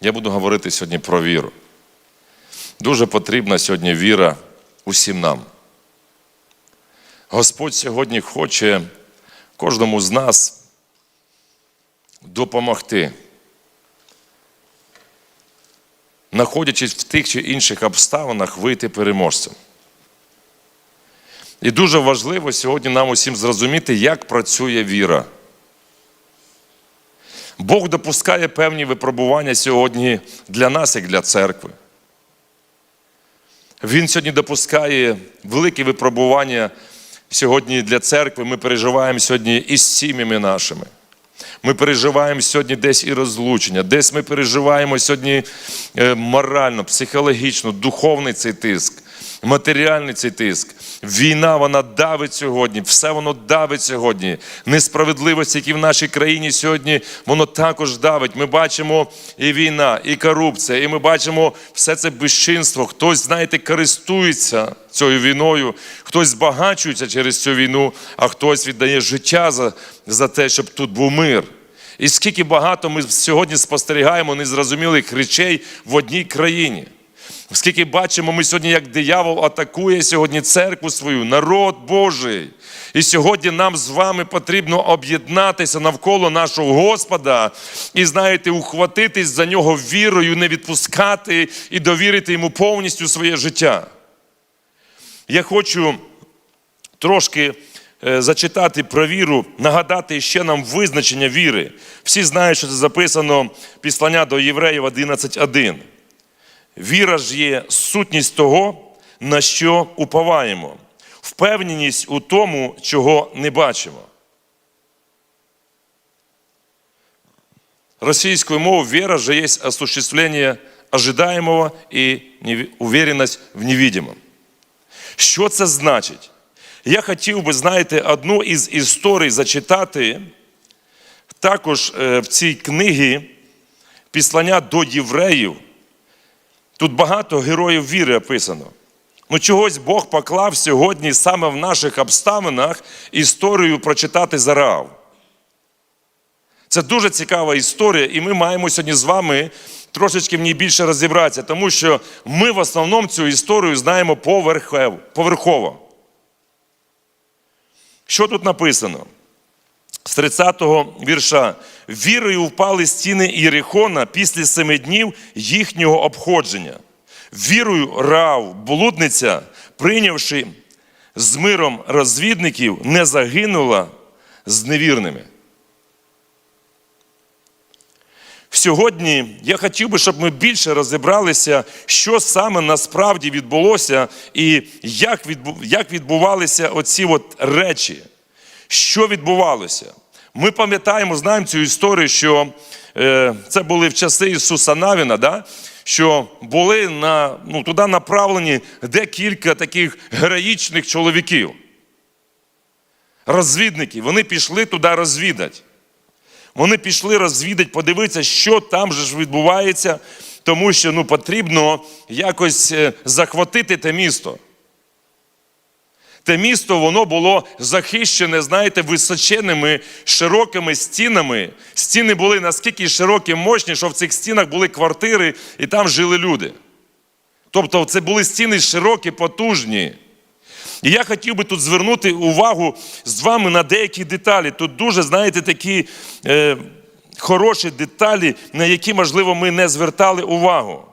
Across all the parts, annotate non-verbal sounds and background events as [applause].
Я буду говорити сьогодні про віру. Дуже потрібна сьогодні віра усім нам. Господь сьогодні хоче кожному з нас допомогти, знаходячись в тих чи інших обставинах, вийти переможцем. І дуже важливо сьогодні нам усім зрозуміти, як працює віра. Бог допускає певні випробування сьогодні для нас, як для церкви. Він сьогодні допускає великі випробування сьогодні для церкви. Ми переживаємо сьогодні із сім'ями нашими. Ми переживаємо сьогодні десь і розлучення, десь ми переживаємо сьогодні е, морально, психологічно, духовний цей тиск, матеріальний цей тиск. Війна вона давить сьогодні, все воно давить сьогодні. Несправедливості, які в нашій країні сьогодні, воно також давить. Ми бачимо і війна, і корупція, і ми бачимо все це безчинство. Хтось, знаєте, користується цією війною, хтось збагачується через цю війну, а хтось віддає життя за, за те, щоб тут був мир. І скільки багато ми сьогодні спостерігаємо незрозумілих речей в одній країні. Скільки бачимо, ми сьогодні, як диявол атакує сьогодні церкву свою, народ Божий. І сьогодні нам з вами потрібно об'єднатися навколо нашого Господа і, знаєте, ухватитись за нього вірою, не відпускати і довірити йому повністю своє життя. Я хочу трошки е, зачитати про віру, нагадати ще нам визначення віри. Всі знають, що це записано післання до Євреїв 11.1. Віра ж є сутність того, на що уповаємо, впевненість у тому, чого не бачимо. Російською мовою віра же є осуществлення ожидаемого і уверенность в невидимом. Що це значить? Я хотів би, знаєте, одну із історій зачитати також е, в цій книгі післання до євреїв. Тут багато героїв віри описано. Ну, чогось Бог поклав сьогодні саме в наших обставинах історію прочитати за. Це дуже цікава історія, і ми маємо сьогодні з вами трошечки в ній більше розібратися, тому що ми в основному цю історію знаємо поверхово. Що тут написано? З 30-го вірша. Вірою впали стіни Єрихона після семи днів їхнього обходження. Вірою Рав, блудниця, прийнявши з миром розвідників, не загинула з невірними. Сьогодні я хотів би, щоб ми більше розібралися, що саме насправді відбулося і як відбувалися оці от речі. Що відбувалося? Ми пам'ятаємо, знаємо цю історію, що е, це були в часи Ісуса Навіна, да? що були на, ну, туди направлені декілька таких героїчних чоловіків. Розвідники, вони пішли туди розвідати. Вони пішли розвідати, подивитися, що там же ж відбувається, тому що ну, потрібно якось е, захватити те місто. Те місто воно було захищене, знаєте, височеними широкими стінами. Стіни були наскільки широкі, мощні, що в цих стінах були квартири і там жили люди. Тобто це були стіни широкі, потужні. І я хотів би тут звернути увагу з вами на деякі деталі. Тут дуже, знаєте, такі е, хороші деталі, на які, можливо, ми не звертали увагу.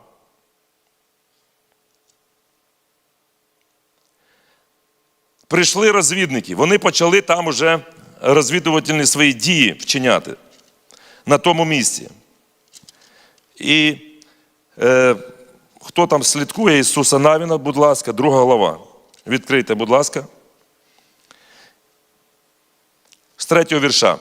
Прийшли розвідники, вони почали там уже розвідувальні свої дії вчиняти на тому місці. І е, хто там слідкує Ісуса Навіна, будь ласка, друга глава. Відкрийте, будь ласка. З третього вірша.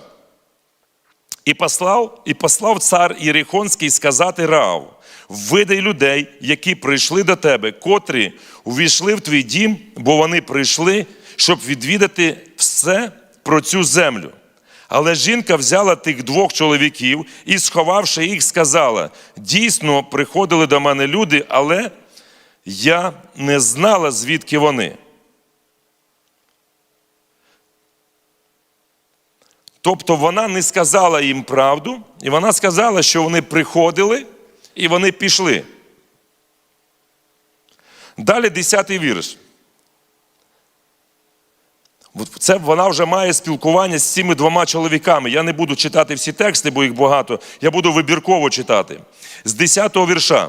І послав і послав цар Єрихонський сказати Раав, видай людей, які прийшли до тебе, котрі увійшли в твій дім, бо вони прийшли, щоб відвідати все про цю землю. Але жінка взяла тих двох чоловіків і, сховавши їх, сказала: дійсно, приходили до мене люди, але я не знала, звідки вони. Тобто вона не сказала їм правду, і вона сказала, що вони приходили, І вони пішли. Далі 10 вірш. Це вона вже має спілкування з цими двома чоловіками. Я не буду читати всі тексти, бо їх багато. Я буду вибірково читати. З 10 го вірша.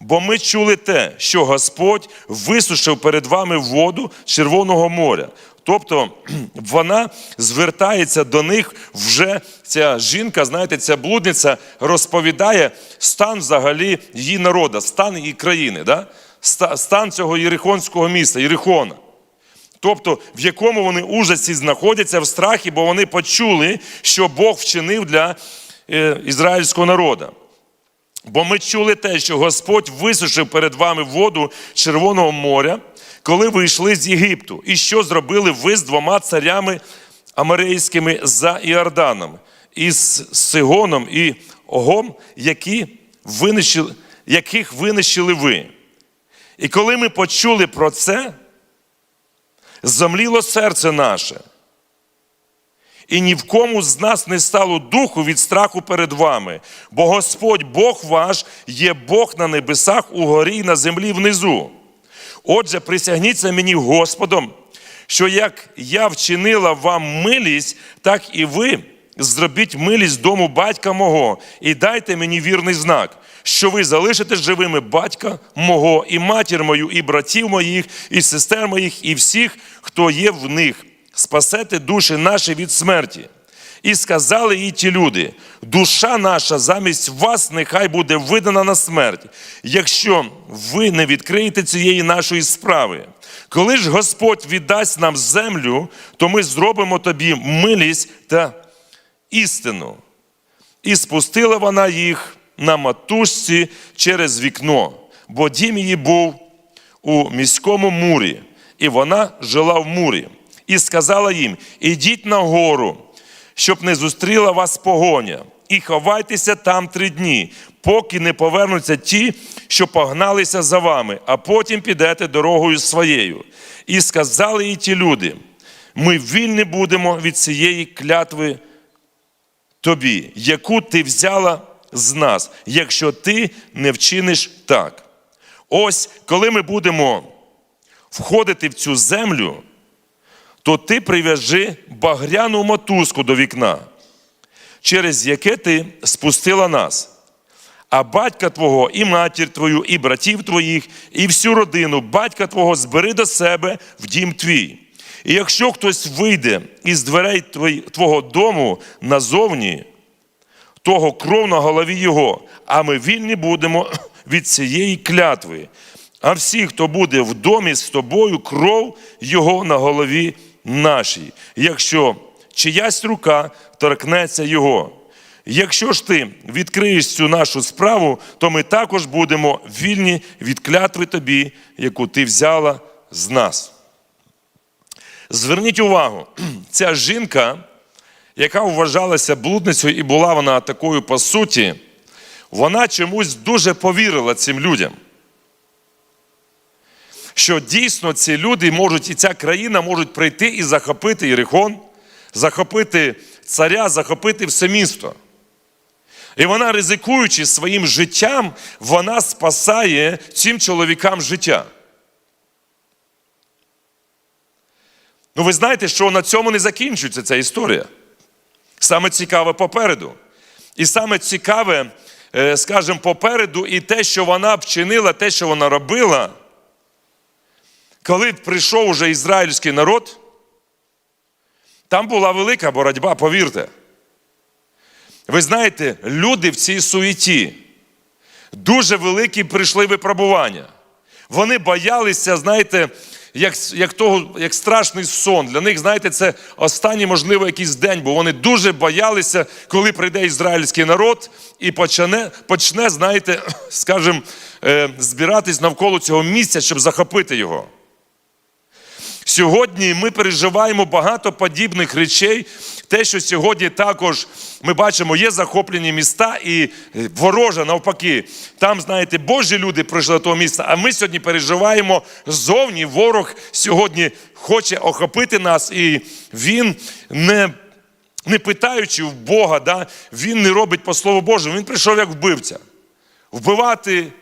Бо ми чули те, що Господь висушив перед вами воду Червоного моря. Тобто [clears throat] вона звертається до них вже ця жінка, знаєте, ця блудниця розповідає стан взагалі її народу, стан її країни, да? Стан цього Єрихонського міста, Єрихона. Тобто, в якому вони ужасі знаходяться в страхі, бо вони почули, що Бог вчинив для е, ізраїльського народу. Бо ми чули те, що Господь висушив перед вами воду Червоного моря, коли ви йшли з Єгипту. І що зробили ви з двома царями амарейськими за Іорданом, із Сигоном і Огом, які винищили, яких винищили ви. І коли ми почули про це, зомліло серце наше. І ні в кому з нас не стало духу від страху перед вами, бо Господь Бог ваш є Бог на небесах, угорі і на землі внизу. Отже, присягніться мені Господом, що як я вчинила вам милість, так і ви зробіть милість дому батька мого, і дайте мені вірний знак, що ви залишите живими батька мого, і матір мою, і братів моїх, і сестер моїх, і всіх, хто є в них спасете душі наші від смерті. І сказали їй ті люди: душа наша замість вас нехай буде видана на смерть, якщо ви не відкриєте цієї нашої справи. Коли ж Господь віддасть нам землю, то ми зробимо тобі милість та істину. І спустила вона їх на матушці через вікно, бо дім її був у міському мурі, і вона жила в мурі. І сказала їм: Ідіть на гору, щоб не зустріла вас погоня, і ховайтеся там три дні, поки не повернуться ті, що погналися за вами, а потім підете дорогою своєю. І сказали їй ті люди: ми вільні будемо від цієї клятви тобі, яку ти взяла з нас, якщо ти не вчиниш так. Ось коли ми будемо входити в цю землю, то ти прив'яжи багряну мотузку до вікна, через яке ти спустила нас. А батька твого, і матір твою, і братів твоїх, і всю родину батька твого збери до себе в дім твій. І якщо хтось вийде із дверей твого дому назовні, того кров на голові його, а ми вільні будемо [clears throat] від цієї клятви. А всі, хто буде в домі з тобою, кров його на голові нашій, якщо чиясь рука торкнеться його. Якщо ж ти відкриєш цю нашу справу, то ми також будемо вільні від клятви тобі, яку ти взяла з нас. Зверніть увагу, [clears throat] ця жінка, яка вважалася блудницею і була вона такою по суті, вона чомусь дуже повірила цим людям. Що дійсно ці люди можуть, і ця країна можуть прийти і захопити Єрихон, захопити царя, захопити все місто. І вона, ризикуючи своїм життям, вона спасає цим чоловікам життя. Ну, ви знаєте, що на цьому не закінчується ця історія. Саме цікаве попереду. І саме цікаве, е, скажімо, попереду, і те, що вона вчинила, те, що вона робила, коли прийшов уже ізраїльський народ, там була велика боротьба, повірте. Ви знаєте, люди в цій суеті дуже великі прийшли випробування. Вони боялися, знаєте, як, як, того, як страшний сон. Для них, знаєте, це останній, можливо, якийсь день, бо вони дуже боялися, коли прийде ізраїльський народ і почне, почне знаєте, [clears throat] скажімо, е, збиратись навколо цього місця, щоб захопити його. Сьогодні ми переживаємо багато подібних речей. Те, що сьогодні також ми бачимо, є захоплені міста і ворожа навпаки. Там, знаєте, Божі люди прийшли до того міста, а ми сьогодні переживаємо зовні. Ворог сьогодні хоче охопити нас, і він не. Не питаючи в Бога, да, він не робить по Слову Божому, він прийшов як вбивця. вбивати,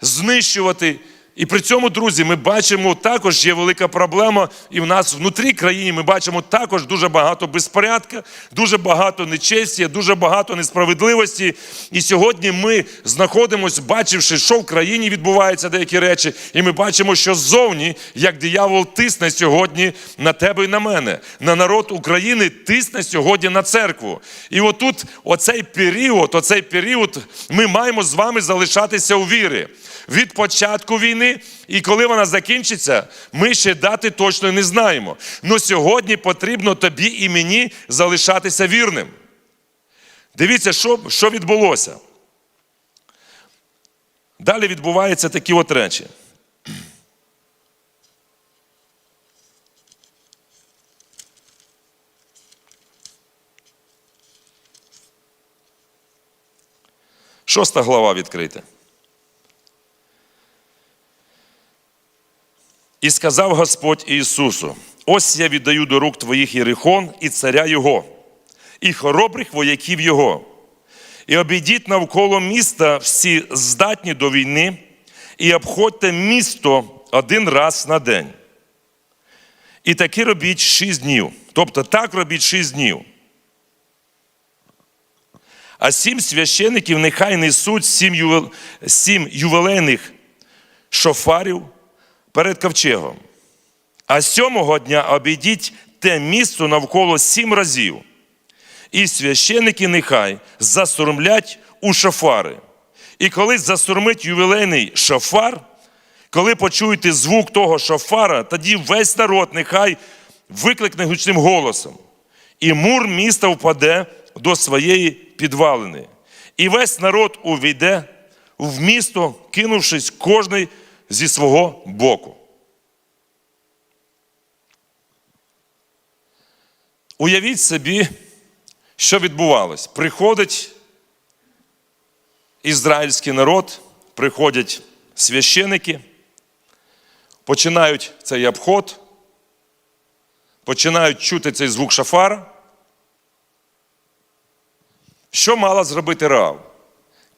знищувати. І при цьому, друзі, ми бачимо також є велика проблема, і в нас внутрі країни ми бачимо також дуже багато безпорядка, дуже багато нечесті, дуже багато несправедливості. І сьогодні ми знаходимося, бачивши, що в країні відбуваються деякі речі, і ми бачимо, що ззовні, як диявол тисне сьогодні на тебе і на мене, на народ України тисне сьогодні на церкву. І отут, оцей період, оцей період, ми маємо з вами залишатися у вірі від початку війни, і коли вона закінчиться, ми ще дати точно не знаємо. Но сьогодні потрібно тобі і мені залишатися вірним. Дивіться, що, що відбулося. Далі відбуваються такі от речі. Шоста глава відкрита. І сказав Господь Ісусу: ось я віддаю до рук твоїх Єрихон і царя Його, і хоробрих вояків Його. І обійдіть навколо міста всі здатні до війни, і обходьте місто один раз на день. І таки робіть шість днів. Тобто так робіть шість днів. А сім священиків нехай несуть сім, сім ювелейних шофарів перед ковчегом. А сьомого дня обійдіть те місто навколо сім разів. І священики нехай засурмлять у шофари. І коли засурмить ювілейний шофар, коли почуєте звук того шофара, тоді весь народ нехай викликне гучним голосом. І мур міста впаде до своєї підвалини. І весь народ увійде в місто, кинувшись кожний зі свого боку. Уявіть собі, що відбувалось. Приходить ізраїльський народ, приходять священики, починають цей обход, починають чути цей звук шафара. Що мала зробити Раав?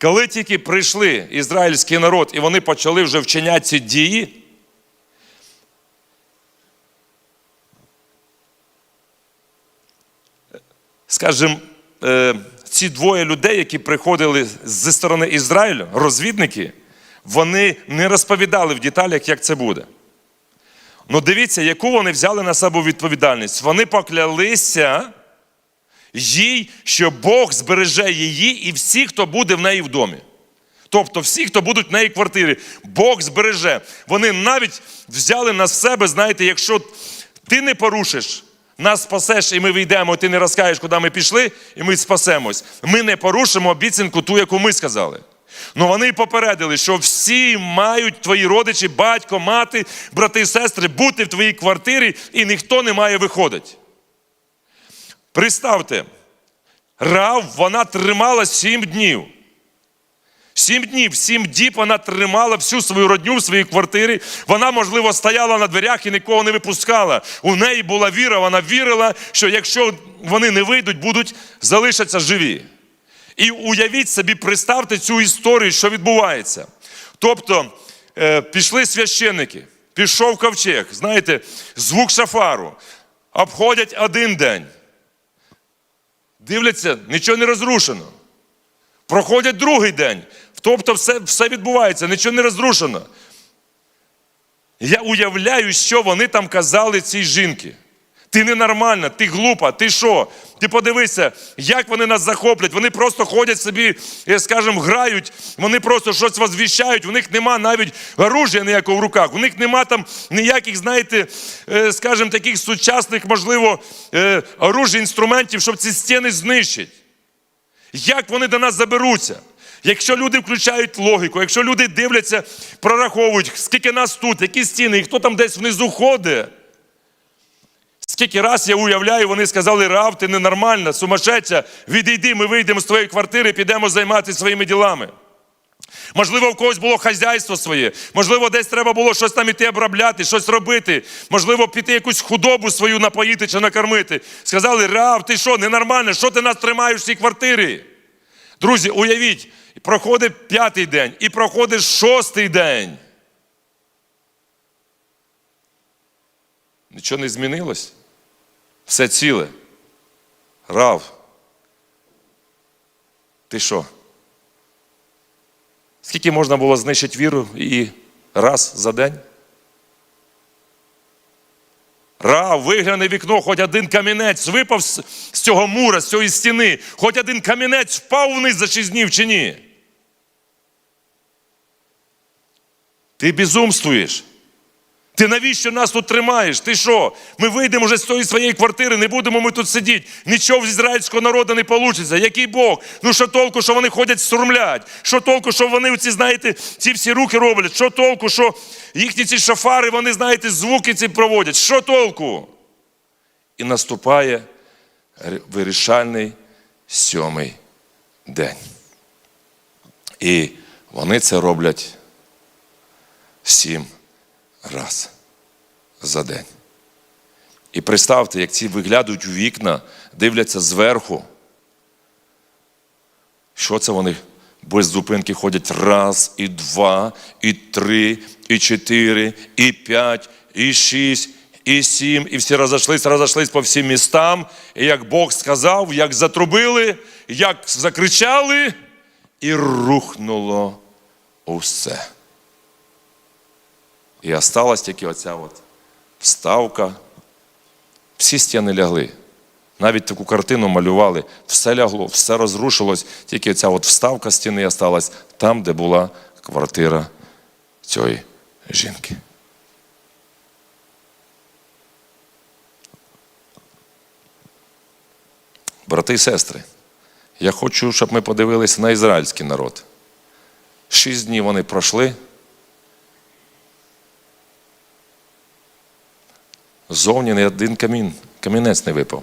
Коли тільки прийшли ізраїльський народ і вони почали вже вчиняти ці дії, скажімо, е, ці двоє людей, які приходили зі сторони Ізраїлю, розвідники, вони не розповідали в деталях, як це буде. Ну дивіться, яку вони взяли на себе відповідальність. Вони поклялися їй, що Бог збереже її і всіх, хто буде в неї в домі. Тобто всі, хто будуть в неї квартирі, Бог збереже. Вони навіть взяли на себе, знаєте, якщо ти не порушиш, нас спасеш, і ми вийдемо, ти не розкаєш, куди ми пішли, і ми спасемось. Ми не порушимо обіцянку ту, яку ми сказали. Ну вони попередили, що всі мають твої родичі, батько, мати, брати і сестри, бути в твоїй квартирі, і ніхто не має виходити. Представте, Рав вона тримала сім днів. Сім днів, сім діб вона тримала всю свою родню в своїй квартирі. Вона, можливо, стояла на дверях і нікого не випускала. У неї була віра, вона вірила, що якщо вони не вийдуть, будуть залишаться живі. І уявіть собі, представте цю історію, що відбувається. Тобто е, пішли священники, пішов ковчег, знаєте, звук шафару, обходять один день. Дивляться, нічого не розрушено. Проходять другий день. Тобто все все відбувається, нічого не розрушено. Я уявляю, що вони там казали цій жінки. Ти ненормальна, ти глупа, ти що? Ти подивися, як вони нас захоплять. Вони просто ходять собі, скажімо, грають, вони просто щось возвіщають, у них нема навіть оружия ніякого в руках, у них нема там ніяких, знаєте, скажімо, таких сучасних, можливо, оружій, інструментів, щоб ці стіни знищити. Як вони до нас заберуться? Якщо люди включають логіку, якщо люди дивляться, прораховують, скільки нас тут, які стіни, і хто там десь внизу ходить. Скільки раз я уявляю, вони сказали, Рав, ти ненормальна, сумасшедша, відійди, ми вийдемо з твоєї квартири, підемо займатися своїми ділами. Можливо, в когось було хазяйство своє, можливо, десь треба було щось там іти обробляти, щось робити, можливо, піти якусь худобу свою напоїти чи накормити. Сказали, Рав, ти що, ненормальна, що ти нас тримаєш в цій квартирі? Друзі, уявіть, проходить п'ятий день, і проходить шостий день. Нічого не змінилось. Все ціле. Рав. Ти що? Скільки можна було знищити віру і раз за день? Рав, вигляне вікно, хоч один камінець випав з, цього мура, з цієї стіни, хоч один камінець впав вниз за шість днів чи ні? Ти безумствуєш. Ти навіщо нас тут тримаєш? Ти що? Ми вийдемо вже з цієї своєї квартири, не будемо ми тут сидіти. Нічого з ізраїльського народу не вийде. Який Бог? Ну що толку, що вони ходять сурмлять? Що толку, що вони, ці, знаєте, ці всі руки роблять? Що толку, що їхні ці шафари, вони, знаєте, звуки ці проводять? Що толку? І наступає вирішальний сьомий день. І вони це роблять сім раз за день. І представте, як ці виглядають у вікна, дивляться зверху. Що це вони без зупинки ходять раз, і два, і три, і чотири, і п'ять, і шість, і сім, і всі розійшлись, розійшлись по всім містам. І як Бог сказав, як затрубили, як закричали, і рухнуло усе. І осталась тільки оця от вставка. Всі стіни лягли. Навіть таку картину малювали, все лягло, все розрушилось, тільки оця от вставка стіни осталась там, де була квартира цієї жінки. Брати і сестри, я хочу, щоб ми подивилися на ізраїльський народ. Шість днів вони пройшли. Зовні не один камін, камінець не випав.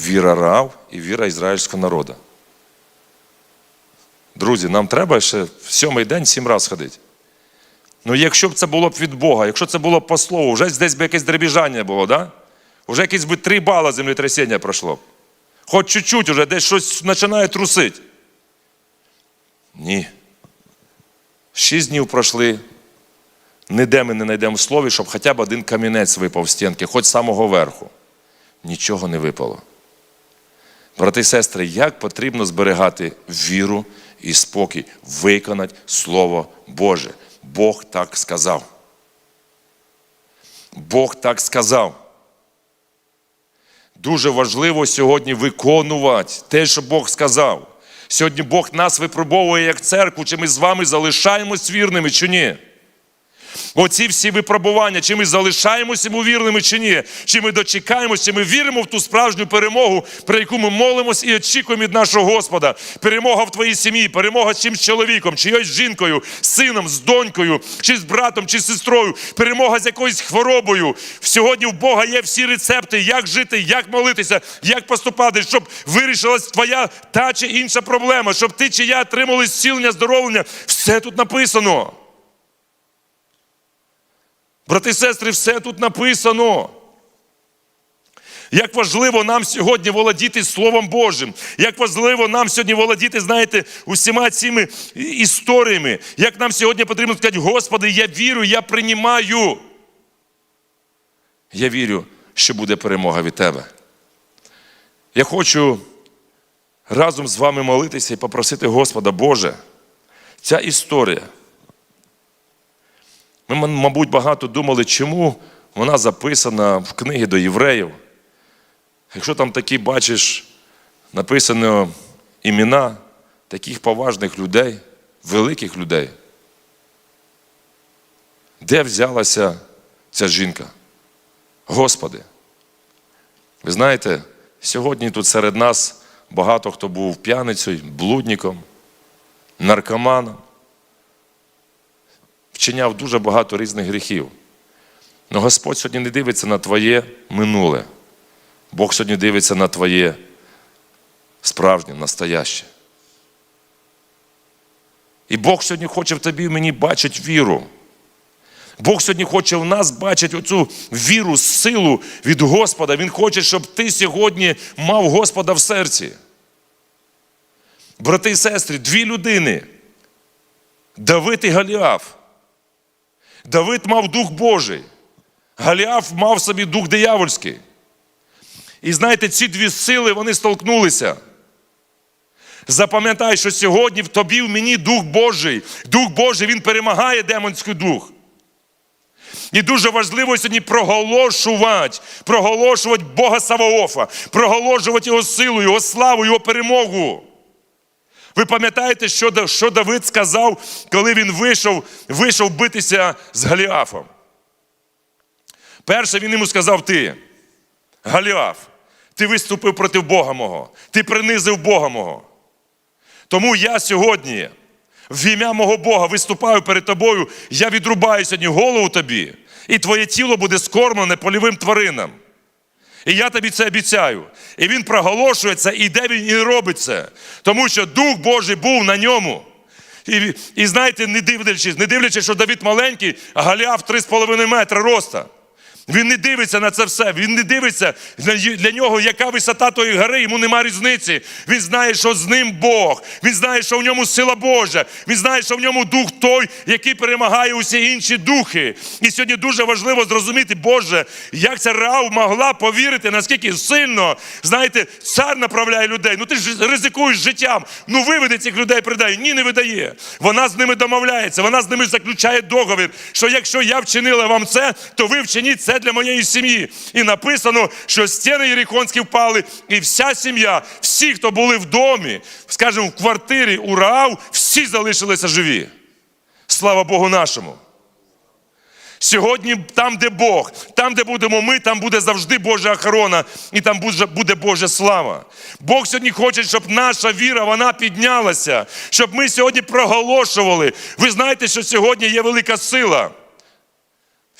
Віра рав і віра ізраїльського народу. Друзі, нам треба ще в сьомий день сім разів ходити. Ну, якщо б це було б від Бога, якщо це було б по слову, вже десь би якесь дребіжання було, да? Вже якісь би три бала землетрясіння пройшло. Хоч чуть-чуть уже десь щось починає трусити. Ні. Шість днів пройшли, Ніде ми не знайдемо в слові, щоб хоча б один камінець випав з стінки, хоч з самого верху. Нічого не випало. Брати і сестри, як потрібно зберігати віру і спокій, виконати Слово Боже. Бог так сказав. Бог так сказав. Дуже важливо сьогодні виконувати те, що Бог сказав. Сьогодні Бог нас випробовує як церкву, чи ми з вами залишаємось вірними, чи ні. Оці всі випробування, чи ми залишаємося йому вірними, чи ні, чи ми дочекаємося, чи ми віримо в ту справжню перемогу, про яку ми молимось і очікуємо від нашого Господа. Перемога в твоїй сім'ї, перемога з чимсь чоловіком, чиюсь жінкою, з сином, з донькою, чи з братом, чи з сестрою, перемога з якоюсь хворобою. Сьогодні в Бога є всі рецепти, як жити, як молитися, як поступати, щоб вирішилась твоя та чи інша проблема, щоб ти чи я отримали зцілення, здоровлення. Все тут написано. Брати і сестри, все тут написано. Як важливо нам сьогодні володіти Словом Божим, як важливо нам сьогодні володіти, знаєте, усіма цими історіями, як нам сьогодні потрібно сказати, Господи, я вірю, я приймаю. Я вірю, що буде перемога від Тебе. Я хочу разом з вами молитися і попросити Господа Боже, ця історія. Ми, мабуть, багато думали, чому вона записана в книги до євреїв. Якщо там такі бачиш, написано імена таких поважних людей, великих людей, де взялася ця жінка? Господи, ви знаєте, сьогодні тут серед нас багато хто був п'яницею, блудником, наркоманом вчиняв дуже багато різних гріхів. Але Господь сьогодні не дивиться на твоє минуле. Бог сьогодні дивиться на твоє справжнє, настояще. І Бог сьогодні хоче в тобі і мені бачити віру. Бог сьогодні хоче в нас бачити оцю віру, силу від Господа. Він хоче, щоб ти сьогодні мав Господа в серці. Брати і сестри, дві людини. Давид і Галіаф. Давид мав дух Божий. Галіаф мав собі дух диявольський. І знаєте, ці дві сили вони столкнулися. Запам'ятай, що сьогодні в тобі в мені Дух Божий. Дух Божий, він перемагає демонський дух. І дуже важливо сьогодні проголошувати, проголошувати Бога Саваофа, проголошувати Його силу, Його славу, Його перемогу. Ви пам'ятаєте, що, що Давид сказав, коли він вийшов, вийшов битися з Галіафом? Перше він йому сказав ти, Галіаф, ти виступив проти Бога мого, ти принизив Бога мого. Тому я сьогодні в ім'я мого Бога виступаю перед тобою, я відрубаю сьогодні голову тобі, і твоє тіло буде скормлене польовим тваринам. І я тобі це обіцяю. І він проголошує це, і де він і робить це. Тому що Дух Божий був на ньому. І, і знаєте, не дивлячись, не дивлячись, що Давид маленький, а Галіаф 3,5 метри роста. Він не дивиться на це все. Він не дивиться для, нього, яка висота тої гори, йому нема різниці. Він знає, що з ним Бог. Він знає, що в ньому сила Божа. Він знає, що в ньому дух той, який перемагає усі інші духи. І сьогодні дуже важливо зрозуміти, Боже, як ця Рав могла повірити, наскільки сильно, знаєте, цар направляє людей. Ну ти ж ризикуєш життям. Ну виведи цих людей, придай. Ні, не видає. Вона з ними домовляється, вона з ними заключає договір, що якщо я вчинила вам це, то ви вчиніть це для моєї сім'ї. І написано, що стіни Єрихонські впали, і вся сім'я, всі, хто були в домі, скажімо, в квартирі у Раав, всі залишилися живі. Слава Богу нашому. Сьогодні там, де Бог, там, де будемо ми, там буде завжди Божа охорона і там буде Божа слава. Бог сьогодні хоче, щоб наша віра вона піднялася, щоб ми сьогодні проголошували. Ви знаєте, що сьогодні є велика сила.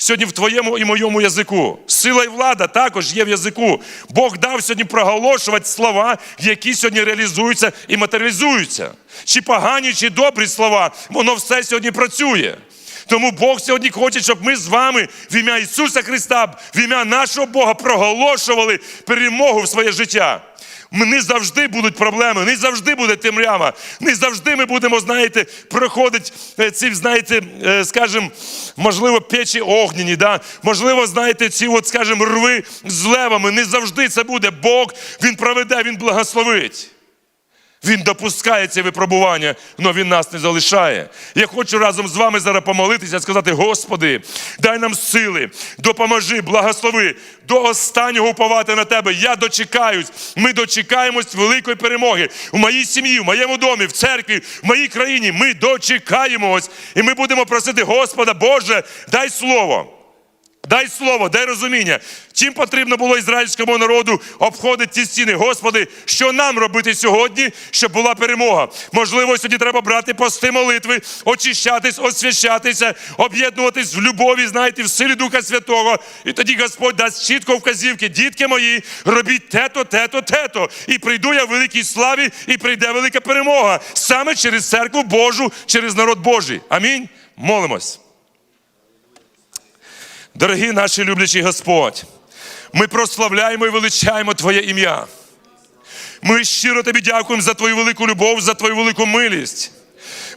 Сьогодні в твоєму і моєму язику. Сила і влада також є в язику. Бог дав сьогодні проголошувати слова, які сьогодні реалізуються і матеріалізуються. Чи погані, чи добрі слова, воно все сьогодні працює. Тому Бог сьогодні хоче, щоб ми з вами в ім'я Ісуса Христа, в ім'я нашого Бога проголошували перемогу в своє життя. Не завжди будуть проблеми, не завжди буде темрява, не завжди ми будемо, знаєте, проходити е, ці, знаєте, е, скажімо, можливо, печі огняні, да? можливо, знаєте, ці, от, скажімо, рви з левами. Не завжди це буде. Бог, Він проведе, Він благословить. Він допускає ці випробування, але він нас не залишає. Я хочу разом з вами зараз помолитися, сказати: Господи, дай нам сили, допоможи, благослови до останнього уповати на тебе. Я дочекаюсь. Ми дочекаємось великої перемоги в моїй сім'ї, в моєму домі, в церкві, в моїй країні. Ми дочекаємось, і ми будемо просити Господа, Боже, дай слово. Дай слово, дай розуміння. Чим потрібно було ізраїльському народу обходити ці стіни? Господи, що нам робити сьогодні, щоб була перемога? Можливо, сьогодні треба брати пости молитви, очищатись, освящатися, об'єднуватись в любові, знаєте, в силі Духа Святого. І тоді Господь дасть чітко вказівки. Дітки мої, робіть те-то, те-то, те-то. І прийду я в великій славі, і прийде велика перемога. Саме через церкву Божу, через народ Божий. Амінь. Молимось. Дорогий наші люблячі Господь, ми прославляємо і величаємо Твоє ім'я. Ми щиро тобі дякуємо за твою велику любов, за твою велику милість.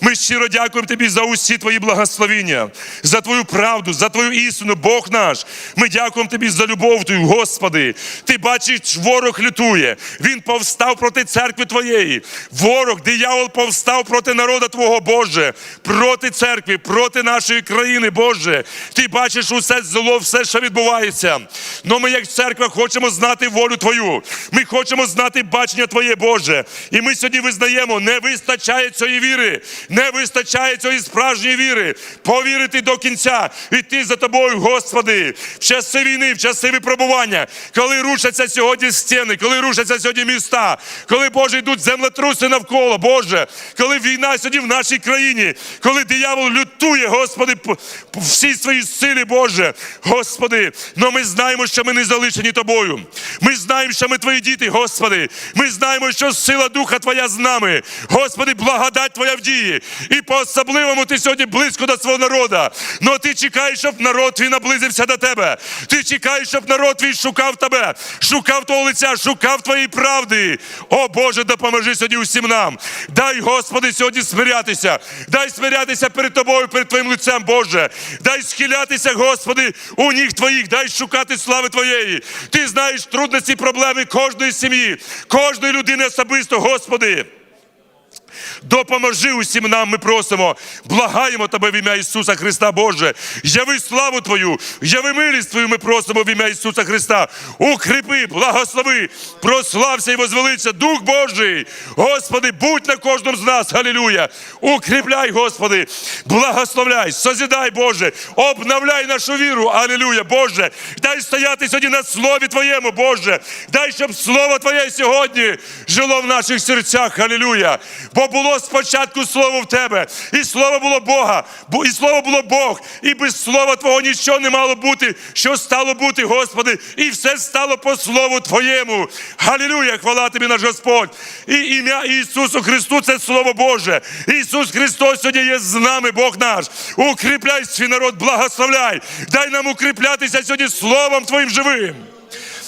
Ми щиро дякуємо тобі за усі твої благословіння, за твою правду, за твою істину, Бог наш. Ми дякуємо тобі за любов твою, Господи. Ти бачиш, ворог лютує. Він повстав проти церкви твоєї. Ворог, диявол повстав проти народа Твого, Боже, проти церкви, проти нашої країни, Боже. Ти бачиш усе зло, все, що відбувається. Но ми, як церква, хочемо знати волю Твою. Ми хочемо знати бачення Твоє, Боже. І ми сьогодні визнаємо, не вистачає цієї віри, не вистачає цієї справжньої віри. Повірити до кінця, йти за тобою, Господи, в часи війни, в часи випробування, коли рушаться сьогодні стіни, коли рушаться сьогодні міста, коли, Боже, йдуть землетруси навколо, Боже, коли війна сьогодні в нашій країні, коли диявол лютує, Господи, по- по всій своїй силі, Боже, Господи, но ми знаємо, що ми не залишені Тобою. Ми знаємо, що ми Твої діти, Господи. Ми знаємо, що сила Духа Твоя з нами. Господи, благодать Твоя в дії. І по-особливому ти сьогодні близько до свого народу. Но ти чекаєш, щоб народ твій наблизився до тебе. Ти чекаєш, щоб народ твій шукав тебе, шукав твого лиця, шукав твоєї правди. О Боже, допоможи сьогодні усім нам. Дай, Господи, сьогодні смирятися. Дай смирятися перед тобою, перед твоїм лицем, Боже. Дай схилятися, Господи, у ніг твоїх, дай шукати слави Твоєї. Ти знаєш трудності, і проблеми кожної сім'ї, кожної людини особисто, Господи. Допоможи усім нам, ми просимо, благаємо Тебе в ім'я Ісуса Христа, Боже. Яви славу Твою, яви милість Твою, ми просимо в ім'я Ісуса Христа. Укріпи, благослови, прослався і возвеличся Дух Божий. Господи, будь на кожному з нас, Галілюя. Укріпляй, Господи, благословляй, созідай, Боже, обновляй нашу віру, Алілюя, Боже. Дай стояти сьогодні на слові Твоєму, Боже. Дай, щоб Слово Твоє сьогодні жило в наших серцях, Алілюя. Бо було спочатку слово в тебе, і слово було Бога, бо- і слово було Бог, і без слова Твого нічого не мало бути, що стало бути, Господи, і все стало по слову Твоєму. Галілюя, хвала тобі наш Господь. І ім'я Ісусу Христу це Слово Боже. Ісус Христос сьогодні є з нами, Бог наш. Укріпляй свій народ, благословляй. Дай нам укріплятися сьогодні Словом Твоїм живим.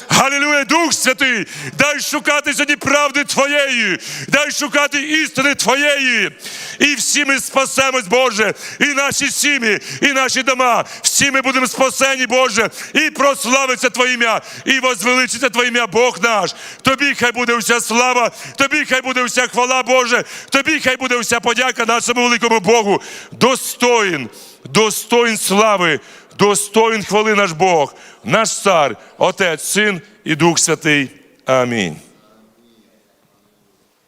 Галілуя, Дух Святий, дай шукати сьогодні правди Твоєї, дай шукати істини Твоєї. І всі ми спасемось, Боже, і наші сім'ї, і наші дома. Всі ми будемо спасені, Боже, і прославиться Твоє ім'я, і возвеличиться Твоє ім'я, Бог наш. Тобі хай буде вся слава, тобі хай буде вся хвала, Боже, тобі хай буде вся подяка нашому великому Богу. Достоїн, достоїн слави, достоїн хвали наш Бог, наш цар, Отець, Син і Дух Святий. Амінь.